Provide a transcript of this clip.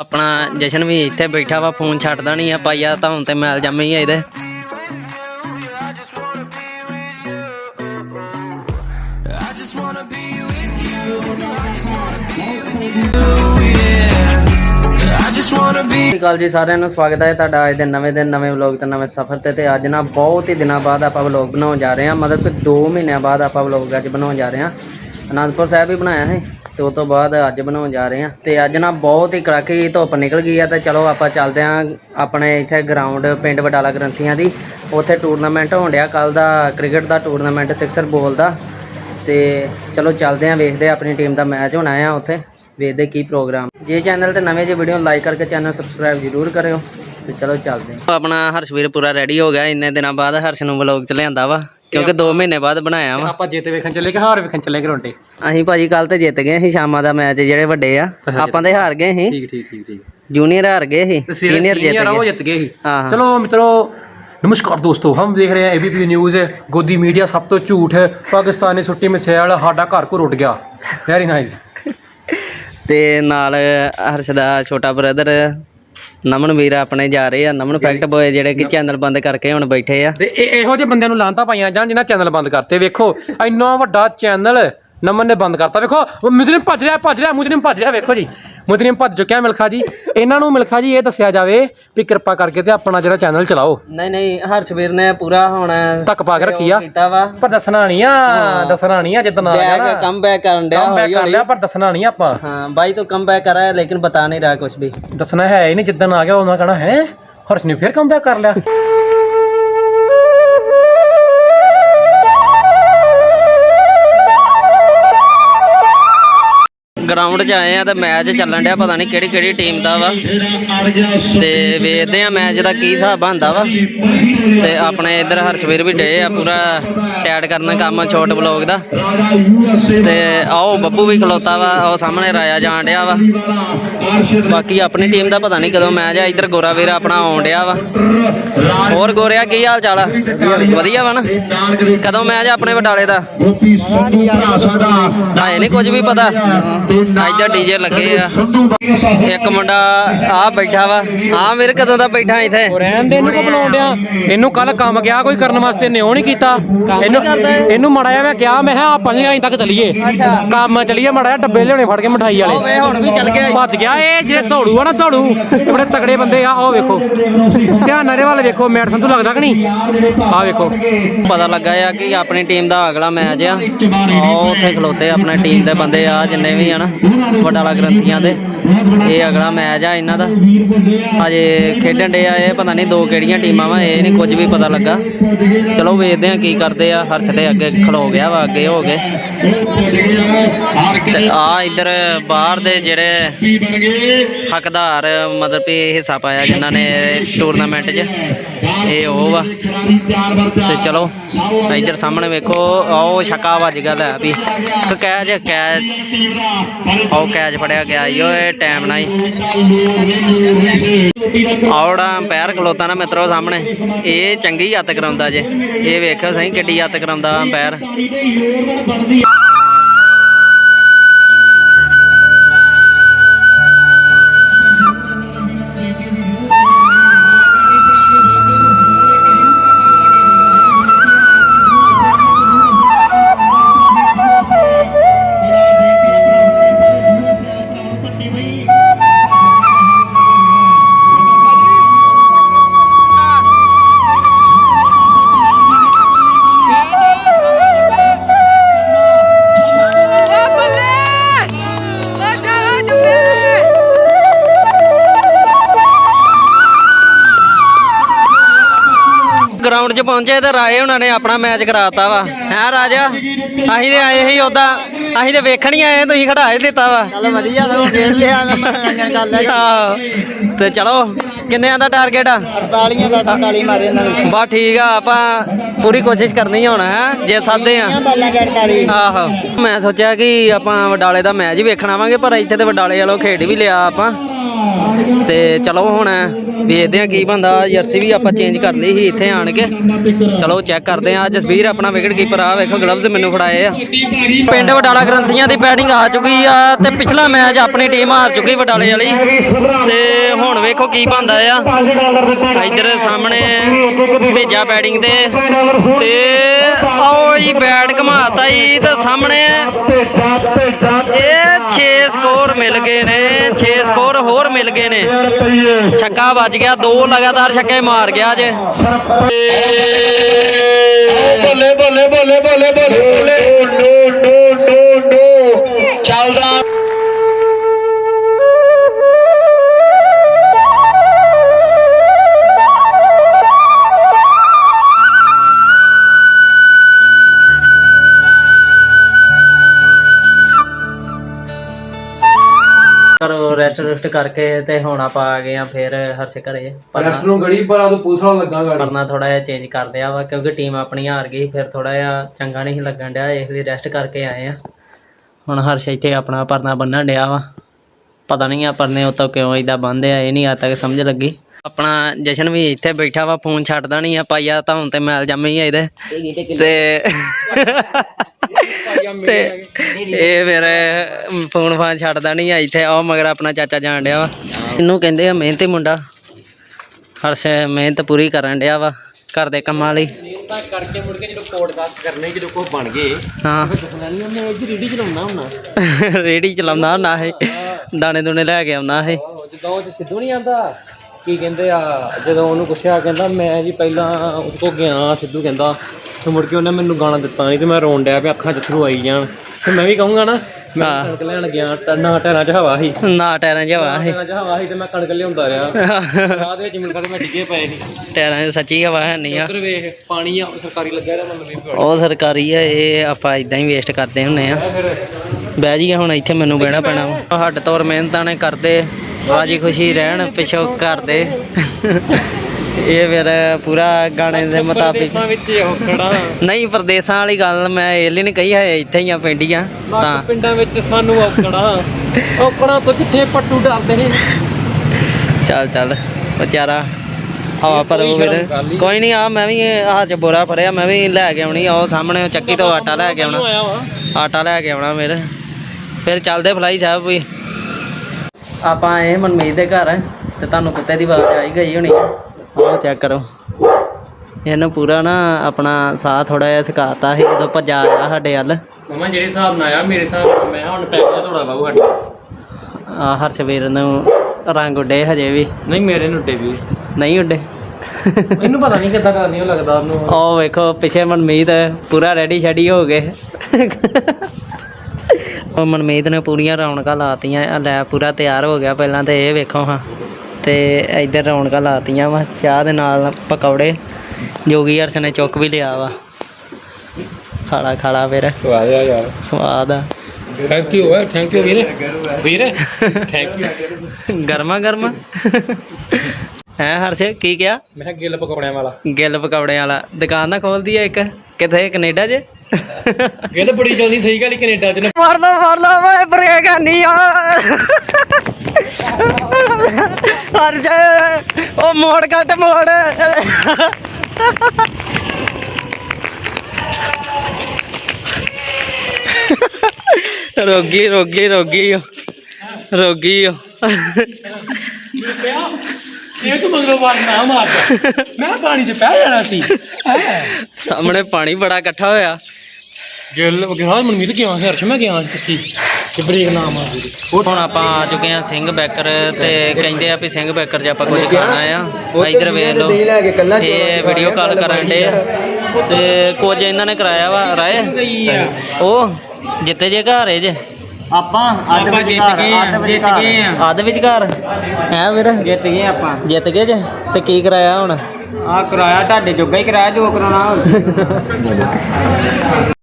ਆਪਣਾ ਜਸ਼ਨ ਵੀ ਇੱਥੇ ਬੈਠਾ ਵਾ, ਫੋਨ ਛੱਡਦਾ ਨਹੀਂ ਆ ਪਾਈਆ ਤਾਂ ਹੁਣ ਤੇ ਮੈਲ ਜੰਮੀ ਆ ਇਹਦੇ। ਸਤਿ ਸ਼੍ਰੀ ਅਕਾਲ ਜੀ, ਸਾਰਿਆਂ ਨੂੰ ਸਵਾਗਤ ਹੈ ਤੁਹਾਡਾ ਅੱਜ ਦੇ ਨਵੇਂ ਦਿਨ, ਨਵੇਂ ਵਲੌਗ ਤੇ ਨਵੇਂ ਸਫ਼ਰ ਤੇ ਤੇ ਅੱਜ ਨਾ ਬਹੁਤ ਹੀ ਦਿਨਾਂ ਬਾਅਦ ਆਪਾਂ ਵਲੌਗ ਬਣਾਉਣ ਜਾ ਰਹੇ ਹਾਂ, ਮਤਲਬ ਕਿ 2 ਮਹੀਨਿਆਂ ਬਾਅਦ ਆਪਾਂ ਵਲੌਗ ਅੱਜ ਬਣਾਉਣ ਜਾ ਰਹੇ ਹਾਂ। ਅਨੰਦਪੁਰ ਸਾਹਿਬ ਵੀ ਬਣਾਇਆ ਹੈ। ਤੇ ਉਸ ਤੋਂ ਬਾਅਦ ਅੱਜ ਬਣਾਉਣ ਜਾ ਰਹੇ ਹਾਂ। ਤੇ ਅੱਜ ਨਾ ਬਹੁਤ ਹੀ ਕੜਾਕੀ ਧੁੱਪ ਨਿਕਲ ਗਈ ਆ ਤੇ ਚਲੋ ਆਪਾਂ ਚੱਲਦੇ ਹਾਂ ਆਪਣੇ ਇੱਥੇ ਗਰਾਊਂਡ ਪਿੰਡ ਵਡਾਲਾ ਗ੍ਰੰਥੀਆਂ ਦੀ। ਉੱਥੇ ਟੂਰਨਾਮੈਂਟ ਹੋਣ ਡਿਆ ਕੱਲ ਦਾ ਕ੍ਰਿਕਟ ਦਾ ਟੂਰਨਾਮੈਂਟ ਸਿਕਸਰ ਬੋਲ ਦਾ। ਤੇ ਚਲੋ ਚੱਲਦੇ ਆਂ ਵੇਖਦੇ ਆਂ ਆਪਣੀ ਟੀਮ ਦਾ ਮੈਚ ਹੋਣਾ ਆ ਉੱਥੇ। ਵੇਖਦੇ ਕੀ ਪ੍ਰੋਗਰਾਮ ਜੇ ਚੈਨਲ ਤੇ ਨਵੇਂ ਜੇ ਵੀਡੀਓ ਲਾਈਕ ਕਰਕੇ ਚੈਨਲ ਸਬਸਕ੍ਰਾਈਬ ਜ਼ਰੂਰ ਕਰਿਓ। ਤੇ ਚਲੋ ਚੱਲਦੇ ਆਂ ਆਪਣਾ ਹਰਸ਼ਵੀਰ ਪੂਰਾ ਰੈਡੀ ਹੋ ਗਿਆ, ਇੰਨੇ ਦਿਨਾਂ ਬਾਅਦ ਹਰਸ਼ ਨੂੰ ਵਲੌਗ ਚ ਲਿਆਂਦਾ ਵਾ। ਕਿਉਂਕਿ 2 ਮਹੀਨੇ ਬਾਅਦ ਬਣਾਇਆ ਵਾ ਆਪਾਂ ਜਿੱਤ ਵੇਖਣ ਚੱਲੇ ਕਿ ਹਾਰ ਵੇਖਣ ਚੱਲੇ ਗਰਾਉਂਡੇ ਅਸੀਂ ਭਾਜੀ ਕੱਲ ਤੇ ਜਿੱਤ ਗਏ ਸੀ ਸ਼ਾਮਾਂ ਦਾ ਮੈਚ ਜਿਹੜੇ ਵੱਡੇ ਆ ਆਪਾਂ ਤੇ ਹਾਰ ਗਏ ਸੀ ਠੀਕ ਠੀਕ ਠੀਕ ਠੀਕ ਜੂਨੀਅਰ ਹਾਰ ਗਏ ਸੀ ਸੀਨੀਅਰ ਜਿੱਤ ਉਹ ਗਏ ਜਿੱਤ ਗਏ ਸੀ ਹਾਂ ਹਾਂ। ਚਲੋ ਮਿੱਤਰੋ ਨਮਸਕਾਰ ਦੋਸਤੋ ਹਮ ਦੇਖ ਰਹੇ ਹਾਂ एबीपी ਨਿਊਜ਼ ਗੋਦੀ ਮੀਡੀਆ ਸਭ ਤੋਂ ਝੂਠ ਹੈ ਪਾਕਿਸਤਾਨੀ ਸੁੱਟੀ ਮਿਸਾਈਲ ਸਾਡਾ ਘਰ ਕੋ ਰੁੱਟ ਗਿਆ ਵੈਰੀ ਨਾਈਸ ਤੇ ਨਾਲ ਹਰਸ਼ ਦਾ ਛੋਟਾ ਬ੍ਰਦਰ ਨਮਨ ਵੀਰ ਆਪਣੇ ਜਾ ਰਹੇ ਆ ਨਮਨ ਫੈਕਟ ਬੋਏ ਜਿਹੜੇ ਕਿ ਚੈਨਲ ਬੰਦ ਕਰਕੇ ਹੁਣ ਬੈਠੇ ਆ। ਤੇ ਇਹ ਇਹੋ ਜਿਹੇ ਬੰਦਿਆਂ ਨੂੰ ਲਾਂਤਾ ਪਾਈਆਂ ਜਾਂ ਜਿਨ੍ਹਾਂ ਚੈਨਲ ਬੰਦ ਕਰਤੇ ਵੇਖੋ ਇੰਨਾ ਵੱਡਾ ਚੈਨਲ ਨਮਨ ਨੇ ਬੰਦ ਕਰਤਾ। ਵੇਖੋ ਮੁਜਰਿਮ ਭੱਜ ਰਿਹਾ ਭੱਜ ਰਿਹਾ ਮੁਜਰਿਮ ਭੱਜ ਰਿਹਾ ਵੇਖੋ ਜੀ। ਮੁਤਰੀਮ ਭੱਜ ਚੁੱਕਿਆ ਮਿਲਖਾ ਜੀ। ਇਹਨਾਂ ਨੂੰ ਮਿਲਖਾ ਜੀ ਇਹ ਦੱਸਿਆ ਜਾਵੇ ਵੀ ਕਿਰਪਾ ਕਰਕੇ ਤੇ ਆਪਣਾ ਜਿਹੜਾ ਚੈਨਲ ਚਲਾਓ। ਨਹੀਂ ਨਹੀਂ ਹਰਸ਼ ਵੀਰ ਨੇ ਪੂਰਾ ਹੁਣ ਧੱਕ ਪਾ ਕੇ ਰੱਖੀ ਆ। ਪਰ ਦੱਸਣਾ ਨਹੀਂ ਆ ਦੱਸਣਾ ਨਹੀਂ ਆ ਜਿੱਦਣ ਆ ਬੈਕ ਕਮ ਬੈਕ ਕਰਨ ਡਿਆ ਹੌਲੀ ਹੌਲੀ। ਪਰ ਦੱਸਣਾ ਨਹੀਂ ਆਪਾਂ। ਹਾਂ ਬਾਈ ਤੋਂ ਕੰਮ ਬੈਕ ਕਰਾ ਲੇਕਿਨ ਬਤਾ ਨਹੀਂ ਰਿਹਾ ਕੁਝ ਵੀ। ਦੱਸਣਾ ਹੈ ਹੀ ਨਹੀਂ ਜਿੱਦਣ ਆ ਗਿਆ ਉਹਨਾਂ ਕਹਣਾ ਹੈ? ਹਰਸ਼ ਨੇ ਫਿਰ ਕੰਮ ਬੈਕ ਕਰ ਲਿਆ। ਗਰਾਊਂਡ 'ਚ ਆਏ ਆ ਤੇ ਮੈਚ ਚੱਲਣ ਡਿਆ ਪਤਾ ਨਹੀਂ ਕਿਹੜੀ ਕਿਹੜੀ ਟੀਮ ਦਾ ਵਾ। ਤੇ ਵੇਖਦੇ ਆ ਮੈਚ ਦਾ ਕੀ ਹਿਸਾਬ ਬਣਦਾ ਵਾ। ਤੇ ਆਪਣੇ ਇੱਧਰ ਹਰਸ਼ਵੀਰ ਵੀ ਡੇ ਆ ਪੂਰਾ ਟੈਡ ਕਰਨਾ ਕੰਮ ਛੋਟ ਬਲੌਗ ਦਾ। ਤੇ ਆਓ ਬੱਬੂ ਵੀ ਖਲੋਤਾ ਵਾ ਉਹ ਸਾਹਮਣੇ ਰਾਇਆ ਜਾਣ ਡਿਆ ਵਾ। ਬਾਕੀ ਆਪਣੀ ਟੀਮ ਦਾ ਪਤਾ ਨਹੀਂ ਕਦੋਂ ਮੈਚ ਆ ਇੱਧਰ ਗੋਰਾ ਵੀਰ ਆਪਣਾ ਆਉਣ ਡਿਆ ਵਾ। ਹੋਰ ਗੋਰਿਆ ਕੀ ਹਾਲ ਚਾਲ ਆ? ਵਧੀਆ ਵਾ ਨਾ? ਕਦੋਂ ਮੈਚ ਆ ਆਪਣੇ ਬਟਾਲੇ ਦਾ? ਗੋਪੀ ਸੰਧੂ ਭਰਾ ਸਾਡਾ। ਹਾਏ ਨਹੀਂ ਕੁਝ ਵੀ ਪਤਾ। ਇੱਧਰ ਡੀਜੇ ਲੱਗੇ ਆ। ਇੱਕ ਮੁੰਡਾ ਆ ਬੈਠਾ ਵਾ। ਹਾਂ ਵੀਰ ਕਦੋਂ ਦਾ ਬੈਠਾ ਇੱਥੇ? ਰਹਿਣ ਦੇ ਇਹਨੂੰ ਕੋ ਬੁਲਾਉਣ ਡਿਆ। ਇਹਨੂੰ ਕੱਲ ਕੰਮ ਗਿਆ ਕੋਈ ਕਰਨ ਵਾਸਤੇ ਨਿਉ ਨਹੀਂ ਕੀਤਾ। ਇਹਨੂੰ? ਇਹਨੂੰ ਮੜਾ ਜਿਹਾ ਮੈਂ ਕਿਹਾ ਮੈਂ ਕਿਹਾ ਆਪਾਂ ਨਹੀਂ ਤੱਕ ਚੱਲੀਏ। ਕੰਮ ਚੱਲੀਏ ਮੜਾ ਜਿਹਾ ਡੱਬੇ ਲਿਆਉਣੇ ਫੜ ਕੇ ਮਠਾਈ ਉਹ ਵਾਲੇ ਵੇ ਹੁਣ ਵੀ ਚੱਲ ਗਿਆ। ਭੱਜ ਗਿਆ ਇਹ ਜਿਹੜੇ ਦੌੜੂ ਆ ਨਾ ਦੌੜੂ ਬੜੇ ਤਗੜੇ ਬੰਦੇ ਆ ਉਹ ਵੇਖੋ। ਧਿਆਨ ਨਾਲ ਵੱਲ ਵੇਖੋ ਮੈਟ ਸੰਧੂ ਲੱਗਦਾ ਕਿ ਨਹੀਂ? ਆ ਵੇਖੋ। ਪਤਾ ਲੱਗਾ ਆ ਕਿ ਆਪਣੀ ਟੀਮ ਦਾ ਅਗਲਾ ਮੈਚ ਆ। ਉਹ ਉੱਥੇ ਖਲੋਤੇ ਆਪਣੇ ਟੀਮ ਦੇ ਬੰਦੇ ਆ ਜਿੰਨੇ ਵੀ ਆ ਵੱਡਾ ਵਡਾਲਾ ਗ੍ਰੰਥੀਆਂ ਦੇ। ਇਹ ਅਗਲਾ ਮੈਚ ਆ ਇਹਨਾਂ ਦਾ। ਹਜੇ ਖੇਡਣ ਦੇ ਆ ਇਹ ਪਤਾ ਨਹੀਂ ਦੋ ਕਿਹੜੀਆਂ ਟੀਮਾਂ ਵਾ ਇਹ ਨਹੀਂ ਕੁਝ ਵੀ ਪਤਾ ਲੱਗਾ। ਚਲੋ ਵੇਖਦੇ ਆ ਕੀ ਕਰਦੇ ਆ ਹਰਸ਼ ਦੇ ਅੱਗੇ ਖਲੋ ਗਿਆ ਵਾ ਅੱਗੇ ਹੋ ਗਏ। ਆ ਇੱਧਰ ਬਾਹਰ ਦੇ ਜਿਹੜੇ ਕੀ ਹੱਕਦਾਰ ਮਤਲਬ ਵੀ ਹਿੱਸਾ ਪਾਇਆ ਜਿਨ੍ਹਾਂ ਨੇ ਟੂਰਨਾਮੈਂਟ 'ਚ ਇਹ ਉਹ ਵਾ। ਤੇ ਚਲੋ ਇੱਧਰ ਸਾਹਮਣੇ ਵੇਖੋ ਉਹ ਛੱਕਾ ਵੱਜ ਗਿਆ ਲੈ ਵੀ। Catch catch. ਉਹ ਕੈਚ ਫੜਿਆ ਗਿਆ ਓਏ ਟਾਈਮ ਨਾਲ ਹੀ ਔੜਾ ਅੰਪਾਇਰ ਖਲੋਤਾ ਨਾ ਮਿੱਤਰੋ ਸਾਹਮਣੇ, ਇਹ ਚੰਗੀ ਹੱਤ ਕਰਾਉਂਦਾ ਜੇ। ਇਹ ਵੇਖੋ ਸਹੀ ਕਿੱਡੀ ਹੱਤ ਕਰਾਉਂਦਾ ਅੰਪਾਇਰ ਗਰਾਊਂਡ 'ਚ ਪਹੁੰਚੇ ਤੇ ਰਾਏ ਉਹਨਾਂ ਨੇ ਆਪਣਾ ਮੈਚ ਕਰਾਤਾ ਵਾ। ਹੈ ਰਾਜਾ? ਅਸੀਂ ਤੇ ਆਏ ਸੀ ਉਦਾਂ ਅਸੀਂ ਤੇ ਵੇਖਣ ਹੀ ਆਏ ਤੁਸੀਂ ਖੜਾ ਹੀ ਦਿੱਤਾ ਵਾ। ਚਲੋ ਵਧੀਆ ਸਗੋਂ ਖੇਡ ਲਿਆ ਕਰ ਲਿਆ ਆਹੋ। ਤੇ ਚਲੋ ਕਿੰਨਿਆਂ ਦਾ ਟਾਰਗੇਟ ਆ? 48 ਦਾ 47 ਮਾਰੇ ਇਹਨਾਂ ਨੇ। ਬਸ ਠੀਕ ਆ ਆਪਾਂ ਪੂਰੀ ਕੋਸ਼ਿਸ਼ ਕਰਨੀ ਆ ਹੁਣ ਹੈ ਜੇ ਸਾਦੇ ਆ। ਕਿੰਨੀਆਂ ਬਾਲਾਂ ਕੇ 48 ਆਹੋ ਮੈਂ ਸੋਚਿਆ ਕਿ ਆਪਾਂ ਵਡਾਲੇ ਦਾ ਮੈਚ ਹੀ ਵੇਖਣ ਆਵਾਂਗੇ ਪਰ ਇੱਥੇ ਤੇ ਵਡਾਲੇ ਵਾਲੋ ਖੇਡ ਵੀ ਲਿਆ ਆਪਾਂ। ਤੇ ਚਲੋ ਹੁਣ ਵੇਖਦੇ ਆ ਕੀ ਬੰਦਾ ਜਰਸੀ ਵੀ ਆਪਾਂ ਚੇਂਜ ਕਰ ਲਈ ਸੀ, ਇੱਥੇ ਆਣ ਕੇ। ਚਲੋ ਚੈੱਕ ਕਰਦੇ ਆ ਜਸਵੀਰ ਆਪਣਾ ਵਿਕਟ ਕੀਪਰ ਆ, ਵੇਖੋ ਗਲਵਜ਼ ਮੈਨੂੰ ਫੜਾਏ ਆ। ਪਿੰਡ ਵਡਾਲਾ ਗ੍ਰੰਥੀਆਂ ਦੀ ਬੈਟਿੰਗ ਆ ਚੁੱਕੀ ਆ ਤੇ ਪਿਛਲਾ ਮੈਚ ਆਪਣੀ ਟੀਮ ਹਾਰ ਚੁੱਕੀ ਵਡਾਲੇ ਵਾਲੀ। ਤੇ ਹੁਣ ਵੇਖੋ ਕੀ ਬੰਦਾ ਆ। ਇੱਧਰ ਸਾਹਮਣੇ ਭੇਜਾ ਬੈਟਿੰਗ ਤੇ। ਤੇ ਆਓ ਜੀ ਬੈਟ ਘਮਾਤਾ ਜੀ ਤੇ ਸਾਹਮਣੇ। ਇਹ 6 ਸਕੋਰ ਮਿਲ ਗਏ ਨੇ 6 ਸਕੋਰ ਹੋਰ ਮਿਲ ਗਏ ਨੇ। ਛੱਕਾ ਵੱਜ ਗਿਆ ਦੋ ਲਗਾਤਾਰ ਛੱਕੇ ਮਾਰ ਗਿਆ ਜੇ। ਬੱਲੇ ਬੱਲੇ ਬੱਲੇ ਬੱਲੇ ਬੱਲੇ। ਨੋ ਨੋ ਰੈਸਟ ਰੁਸਟ ਕਰਕੇ ਤੇ ਹੁਣ ਆਪਾਂ ਆ ਗਏ ਆ ਫਿਰ ਹਰਸ਼ ਘਰੇ। ਰੈਸਟ ਨੂੰ ਗੜੀ ਪਰ ਆ ਤੂੰ ਪੁਲਿਸ ਵਾਲਾ ਲੱਗਾ ਗਾੜੀ। ਪਰਨਾ ਥੋੜਾ ਜਿਹਾ ਚੇਂਜ ਕਰ ਦਿਆ ਵਾ ਕਿਉਂਕਿ ਟੀਮ ਆਪਣੀ ਹਾਰ ਗਈ ਫਿਰ ਥੋੜਾ ਜਿਹਾ ਚੰਗਾ ਨਹੀਂ ਸੀ ਲੱਗਣ ਡਿਆ ਇਸ ਲਈ ਰੈਸਟ ਕਰਕੇ ਆਏ ਆ। ਹੁਣ ਹਰਸ਼ ਇੱਥੇ ਆਪਣਾ ਪਰਨਾ ਬੰਨਣ ਡਿਆ ਵਾ। ਪਤਾ ਨਹੀਂ ਆ ਪਰਨੇ ਉਤੋਂ ਕਿਉਂ ਇਦਾਂ ਬੰਨ੍ਹਦੇ ਆ ਇਹ ਨਹੀਂ ਆ ਤੱਕ ਸਮਝ ਲੱਗੀ। ਆਪਣਾ ਜਸ਼ਨ ਵੀ ਇੱਥੇ ਬੈਠਾ ਵਾ ਫੋਨ ਛੱਡਦਾ ਨਹੀਂ ਆ ਪਾਈਆ ਤਾਂ ਹੁਣ ਤੇ ਮੈਲ ਜੰਮੀ ਆ ਇਹਦੇ। ਤੇ ਤੇ ਇਹ ਫਿਰ ਫੋਨ ਫਾਨ ਛੱਡਦਾ ਨਹੀਂ ਆ ਇੱਥੇ ਆਓ ਮਗਰ ਆਪਣਾ ਚਾਚਾ ਜਾਣ ਡਿਆ ਵਾ। ਇਹਨੂੰ ਕਹਿੰਦੇ ਆ ਮਿਹਨਤੀ ਮੁੰਡਾ। ਹਰਸ਼ ਮਿਹਨਤ ਪੂਰੀ ਕਰਨ ਡਿਆ ਵਾ ਘਰ ਦੇ ਕੰਮਾਂ ਲਈ। ਤਾਂ ਕਰਕੇ ਮੁੜ ਕੇ ਜਦੋਂ ਪੋਡਕਾਸਟ ਕਰਨੇ ਜਦੋਂ ਕੋਈ ਬਣ ਗਏ ਹਾਂ। ਦੱਸਣਾ ਨਹੀਂ ਮੈਂ ਇੱਧਰ ਰੀਡੀ ਚਲਾਉਣਾ ਹੁੰਨਾ ਰੇੜੀ ਚਲਾਉਂਦਾ ਹੁੰਦਾ ਇਹ। ਦਾਣੇ ਦੂਣੇ ਲੈ ਕੇ ਆਉਂਦਾ ਇਹ। ਜਦੋਂ ਉਹ 'ਚ ਸਿੱਧੂ ਨਹੀਂ ਆਂਦਾ ਕੀ ਕਹਿੰਦੇ ਆ ਜਦੋਂ ਉਹਨੂੰ ਪੁੱਛਿਆ ਕਹਿੰਦਾ ਮੈਂ ਜੀ ਪਹਿਲਾਂ ਉਸ ਕੋ ਗਿਆ ਸਿੱਧੂ ਕਹਿੰਦਾ। ਤੇ ਮੁੜ ਕੇ ਉਹਨੇ ਮੈਨੂੰ ਗਾਣਾ ਦਿੱਤਾ ਨਹੀਂ ਤੇ ਮੈਂ ਰੋਣ ਡਿਆ ਪਿਆ ਅੱਖਾਂ 'ਚ ਅਥਰੂ ਆਈ ਜਾਣ। ਤੇ ਮੈਂ ਵੀ ਕਹੂੰਗਾ ਨਾ ਮੈਂ ਹਾਂ। ਕਣਕ ਲੈਣ ਗਿਆ ਟੰਨਾ ਟੈਰਾਂ 'ਚ ਹਵਾ ਸੀ। ਨਾ ਟਾਇਰਾਂ 'ਚ ਹਵਾ ਇਹ ਟੈਰਾਂ 'ਚ ਹਵਾ ਸੀ ਤੇ ਮੈਂ ਕਣਕ ਲਿਆਉਂਦਾ ਰਿਹਾ। ਰਾਤ ਵਿੱਚ ਮਿਲ ਕੇ ਮੈਂ ਡਿੱਗੇ ਪਏ ਸੀ। ਟਾਇਰਾਂ 'ਚ ਸੱਚੀ ਹਵਾ ਹੈ ਨਹੀਂ ਆ। ਉਧਰ ਵੇਖ ਪਾਣੀ ਆ ਸਰਕਾਰੀ ਲੱਗਿਆ ਰਿਹਾ ਮੈਨੂੰ ਵੀ ਉਹ ਸਰਕਾਰੀ ਆ ਇਹ ਆਪਾਂ ਇਦਾਂ ਹੀ ਵੇਸਟ ਕਰਦੇ ਹੁੰਨੇ ਆ। ਫਿਰ। ਬਹਿ ਜੀ ਹੁਣ ਇੱਥੇ ਮੈਨੂੰ ਬਹਿਣਾ ਪੈਣਾ ਵਾ। ਹੱਡ ਤੋਰ ਮਿਹਨਤਾਂ ਨੇ ਕਰਦੇ। ਰਾਜੀ ਖੁਸ਼ੀ ਰਹਿਣ ਪਿਛੋ ਕਰਦੇ ਇਹ ਫਿਰ ਪੂਰਾ ਗਾਣੇ ਦੇ ਮੁਤਾਬਿਕ। ਦੇਸਾਂ ਵਿੱਚ ਉਹ ਖੜਾ। ਨਹੀਂ ਪ੍ਰਦੇਸਾਂ ਵਾਲੀ ਗੱਲ ਮੈਂ ਇਹ ਨਹੀਂ ਕਹੀ ਹੈ ਇੱਥੇ ਹੀ ਆ ਪਿੰਡੀਆਂ ਤਾਂ। ਪਿੰਡਾਂ ਵਿੱਚ ਸਾਨੂੰ ਔਕੜਾ। ਔਕੜਾ ਤੋਂ ਕਿੱਥੇ ਪੱਟੂ ਡਰਦੇ ਨੇ। ਚੱਲ ਚੱਲ ਵਿਚਾਰਾ ਹਵਾ ਪਰ ਉਹ ਕੋਈ ਨਹੀਂ। ਆ ਮੈਂ ਵੀ ਆਹ ਚ ਬੋਰਾ ਭਰਿਆ ਮੈਂ ਵੀ ਲੈ ਕੇ ਆਉਣੀ ਆ ਉਹ ਸਾਹਮਣੇ ਚੱਕੀ ਤੋਂ ਆਟਾ ਲੈ ਕੇ ਆਉਣਾ। ਆਟਾ ਲੈ ਕੇ ਆਉਣਾ ਮੇਰੇ ਫਿਰ ਚੱਲਦੇ ਫਲਾਈ ਸਾਹਿਬ ਵੀ। ਆਪਾਂ ਆਏ ਮਨਮੀਤ ਦੇ ਘਰ ਤੇ ਤੁਹਾਨੂੰ ਕੁੱਤੇ ਦੀ ਆਵਾਜ਼ ਆਈ ਗਈ ਹੋਣੀ ਆ। ਉਹ ਚੈੱਕ ਕਰੋ। ਇਹਨੂੰ ਪੂਰਾ ਨਾ ਆਪਣਾ ਸਾਹ ਥੋੜਾ ਜਿਹਾ ਸਿਖਾਤਾ ਸੀ ਜਦੋਂ ਭੱਜਾ ਆਇਆ ਸਾਡੇ ਵੱਲ। ਮਮਾ ਜਿਹੜੇ ਹਿਸਾਬ ਨਾਲ ਆਇਆ ਮੇਰੇ ਹਿਸਾਬ ਨਾਲ ਮੈਂ ਹੁਣ ਪੈਸੇ ਥੋੜਾ ਬਾਬੂ ਹੱਟ ਆ ਹਰਸ਼ਵੀਰ ਨੂੰ ਰੰਗ ਉੱਡੇ ਹਜੇ ਵੀ। ਨਹੀਂ ਮੇਰੇ ਨੂੰ ਵੀ। ਨਹੀਂ ਉੱਡੇ। ਇਹਨੂੰ ਪਤਾ ਨਹੀਂ ਕਿੱਦਾਂ ਕਰਨੀ ਉਹ ਲੱਗਦਾ ਉਹਨੂੰ। ਉਹ ਵੇਖੋ ਪਿੱਛੇ ਮਨਮੀਤ ਪੂਰਾ ਰੈਡੀ ਸ਼ੈਡੀ ਹੋ ਗਏ। ਮਨਮੀਤ ਨੇ ਪੂਰੀਆਂ ਰੌਣਕਾਂ ਲਾਤੀਆਂ ਆ ਲੈ ਪੂਰਾ ਤਿਆਰ ਹੋ ਗਿਆ ਪਹਿਲਾਂ ਤੇ ਇਹ ਵੇਖੋ ਹਾਂ। ਤੇ ਇੱਧਰ ਰੌਣਕਾਂ ਲਾਤੀਆਂ ਵਾ ਚਾਹ ਦੇ ਨਾਲ ਪਕੌੜੇ ਜੋਗੀ ਹਰਸ ਨੇ ਚੁੱਕ ਵੀ ਲਿਆ ਵਾ। ਖਾਲਾ ਖਾਲਾ ਫਿਰ। ਸਵਾਦ ਆ ਯਾਰ। ਸਵਾਦ ਆ। ਥੈਂਕ ਯੂ ਓਏ ਥੈਂਕ ਯੂ ਵੀਰੇ। ਵੀਰੇ ਥੈਂਕ ਯੂ ਗਰਮਾ ਗਰਮਾ। ਹੈ ਹਰਸ਼ ਕੀ ਕਿਹਾ? ਮੈਂ ਕਿਹਾ ਗਿੱਲ ਪਕੌੜਿਆਂ ਵਾਲਾ। ਗਿੱਲ ਪਕੌੜਿਆਂ ਵਾਲਾ। ਦੁਕਾਨ ਨਾ ਖੋਲਦੀ ਆ ਇੱਕ। ਕਿੱਥੇ? ਕੈਨੇਡਾ 'ਚ ਗਿੱਲ ਬੜੀ ਜਲਦੀ ਸਹੀ ਗੱਲ ਹੀ ਕੈਨੇਡਾ ਚ ਨੇ। ਮਾਰ ਲੋ ਮਾਰ ਲੋ ਓਏ ਬ੍ਰੇਕ ਨਹੀਂ ਆ। ਹਰ ਜਾ ਉਹ ਮੋੜ ਕੱਟ ਮੋੜ। ਰੋਗੀ ਰੋਗੀ ਰੋਗੀ। ਰੋਗੀ। ਪਿਆ ਇਹ ਤੂੰ ਮਗਰੋਂ ਵਾਰ ਨਾ ਮਾਰ ਮੈਂ ਪਾਣੀ 'ਚ ਪੈ ਜਾਣਾ ਸੀ। ਸਾਹਮਣੇ ਪਾਣੀ ਬੜਾ ਇਕੱਠਾ ਹੋਇਆ। ਗਿੱਲ ਗਿਰਾ ਮਨਮੀਤ ਗਿਆ ਹਰਸ਼ ਮੈਂ ਗਿਆ ਸੱਚੀ ਤੇ ਬ੍ਰੇਕ ਨਾ ਮਾਰ। ਦੇ ਹੁਣ ਆਪਾਂ ਆ ਚੁੱਕੇ ਆ ਸਿੰਘ ਬੈਕਰ ਤੇ ਕਹਿੰਦੇ ਆ ਵੀ ਸਿੰਘ ਬੈਕਰ 'ਚ ਆਪਾਂ ਕੁਝ ਖਾਣਾ ਆ ਇਧਰ ਵੇਖ ਲਓ। ਇਹ ਵੀਡੀਓ ਕਾਲ ਕਰਨ ਦੇ ਤੇ ਕੁਝ ਇਹਨਾਂ ਨੇ ਕਰਾਇਆ ਵਾ ਰਾਏ? ਉਹ ਜਿੱਤੇ ਜੇ ਘਰ ਇਹ ਜੇ। ਆਪਾਂ ਆ ਜਿੱਤ ਗਏ ਆ। ਆਦ ਵਿਚਕਾਰ ਹੈ ਵੀਰ? ਜਿੱਤ ਗਏ ਆਪਾਂ। ਜਿੱਤ ਗਏ ਜੇ? ਤੇ ਕੀ ਕਰਾਇਆ ਹੁਣ? ਆ ਕਰਾਇਆ ਤੁਹਾਡੇ ਜੋਗਾ ਹੀ ਕਰਾਇਆ ਜੋ ਕਰਾਉਣਾ